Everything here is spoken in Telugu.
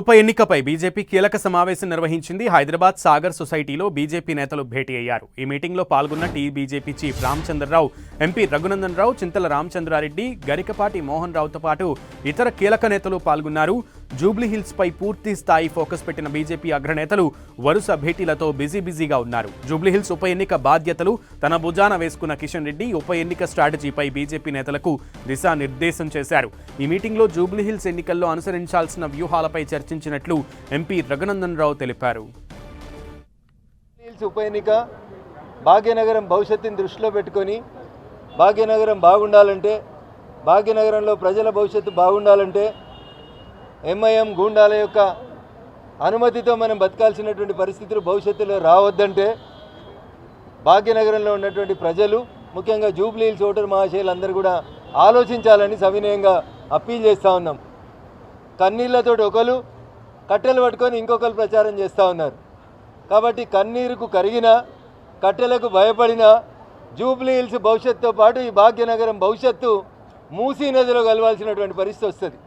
ఉప ఎన్నికపై బీజేపీ కీలక సమావేశం నిర్వహించింది హైదరాబాద్ సాగర్ సొసైటీలో బీజేపీ నేతలు భేటీ అయ్యారు. ఈ మీటింగ్లో పాల్గొన్న T BJP chief Ramachandra Rao MP Raghunandan Rao Chintala Ramachandra Reddy Garikapati Mohan రావుతో పాటు ఇతర కీలక నేతలు పాల్గొన్నారు. జూబ్లీహిల్స్పై పై పూర్తి స్థాయి ఫోకస్ పెట్టిన బీజేపీ అగ్రనేతలు వరుస భేటీలతో బిజీ బిజీగా ఉన్నారు. జూబ్లీహిల్స్ ఉప ఎన్నిక బాధ్యతలు తన భుజాన వేసుకున్న కిషన్ రెడ్డి ఉప ఎన్నిక స్ట్రాటజీపై బీజేపీ నేతలకు దిశానిర్దేశం చేశారు. ఈ మీటింగ్లో జూబ్లీహిల్స్ ఎన్నికల్లో అనుసరించాల్సిన వ్యూహాలపై చర్చించినట్లు ఎంపీ రఘునందన్ రావు తెలిపారు ఉప ఎన్నిక భాగ్యనగరం భవిష్యత్తుని దృష్టిలో పెట్టుకొని భాగ్యనగరం బాగుండాలంటే భాగ్యనగరంలో ప్రజల భవిష్యత్తు బాగుండాలంటే ఎంఐఎం గూండాల యొక్క అనుమతితో మనం బతకాల్సినటువంటి పరిస్థితులు భవిష్యత్తులో రావద్దంటే భాగ్యనగరంలో ఉన్నటువంటి ప్రజలు ముఖ్యంగా జూబ్లీ హిల్స్ ఓటర్ మహాశయులు అందరూ కూడా ఆలోచించాలని సవినయంగా అప్పీల్ చేస్తూ ఉన్నాం. కన్నీళ్ళతోటి ఒకరు కట్టెలు పట్టుకొని ఇంకొకరు ప్రచారం చేస్తూ ఉన్నారు. కాబట్టి కన్నీరుకు కరిగిన కట్టెలకు భయపడిన జూబ్లీ హిల్స్ భవిష్యత్తుతో పాటు ఈ భాగ్యనగరం భవిష్యత్తు మూసీ నదిలో కలవాల్సినటువంటి పరిస్థితి వస్తుంది.